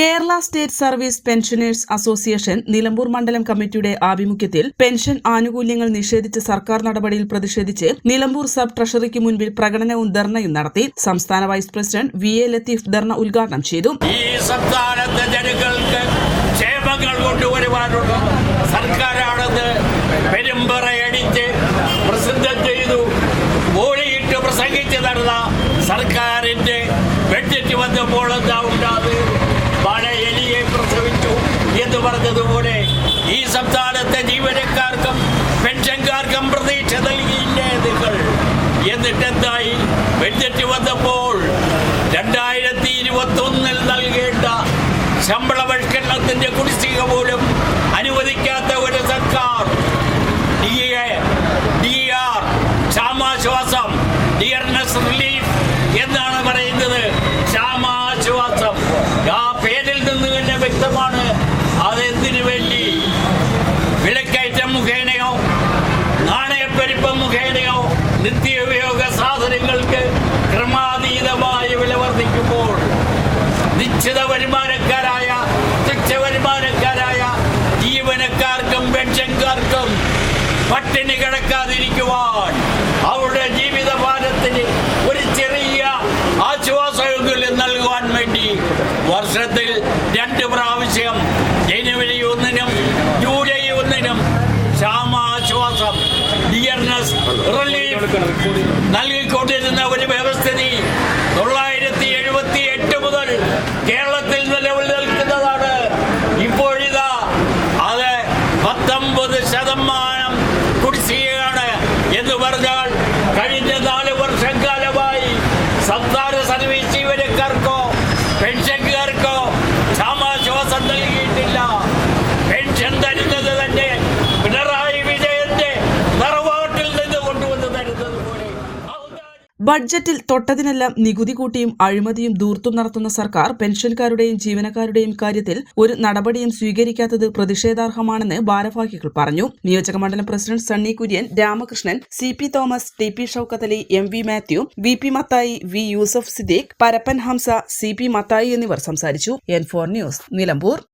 Kerala state service pensioners association Nilambur മണ്ഡലം കമ്മിറ്റിയുടെ ആഭിമുഖ്യത്തിൽ പെൻഷൻ ആനുകൂല്യങ്ങൾ നിഷേധിച്ച സർക്കാർ നടപടിയിൽ പ്രതിഷേധിച്ച് നിലമ്പൂർ സബ് ട്രഷറിക്ക് മുൻപിൽ പ്രകടനവും ധർണയും നടത്തി സംസ്ഥാന vice president V A Latheef ധർണ ഉദ്ഘാടനം ചെയ്തു. ഈ ചെയ്തു. സർക്കാരിന്റെ ബഡ്ജറ്റ് വന്നപ്പോൾ എന്താ ഉണ്ടാത് പറഞ്ഞതുപോലെ ഈ സംസ്ഥാനത്തെ ജീവനക്കാർക്കും പെൻഷൻകാർക്കും പ്രതീക്ഷ നൽകിയില്ലേ നിങ്ങൾ? എന്നിട്ട് എന്തായി ബഡ്ജറ്റ് വന്നപ്പോൾ രണ്ടായിരത്തി ഇരുപത്തി ഒന്നിൽ നൽകേണ്ട ശമ്പളവൽക്കരണത്തിന്റെ കുടിശ്ശിക പോലും നിശ്ചിത വരുമാനക്കാരായ തുച്ഛ വരുമാനക്കാരായ ജീവനക്കാർക്കും പെൻഷൻകാർക്കും പട്ടിണി കിടക്കാതിരിക്കുവാൻ അവരുടെ ജീവിത ഭാരത്തിന് ഒരു ചെറിയ ആശ്വാസമെങ്കിലും നൽകുവാൻ വേണ്ടി വർഷത്തിൽ രണ്ട് പ്രാവശ്യം ജനുവരി ഒന്നിനും ജൂലൈ ഒന്നിനും ക്ഷാമാശ്വാസം റിലീഫ് നൽകിക്കൊണ്ടിരുന്ന ഒരു വ്യവസ്ഥിതി ബഡ്ജറ്റിൽ തൊട്ടതിനെല്ലാം നികുതി കൂട്ടിയും അഴിമതിയും ദൂർത്തും നടത്തുന്ന സർക്കാർ പെൻഷൻകാരുടെയും ജീവനക്കാരുടെയും കാര്യത്തിൽ ഒരു നടപടിയും സ്വീകരിക്കാത്തത് പ്രതിഷേധാർഹമാണെന്ന് ഭാരവാഹികൾ പറഞ്ഞു. നിയോജകമണ്ഡലം president Sunny Kurian Ramakrishnan C P Thomas T P Shoukathali M V Mathew V P Mathai V Yusuf Siddique Parappan Hamsa C P Mathai എന്നിവർ സംസാരിച്ചു. N four news Nilambur.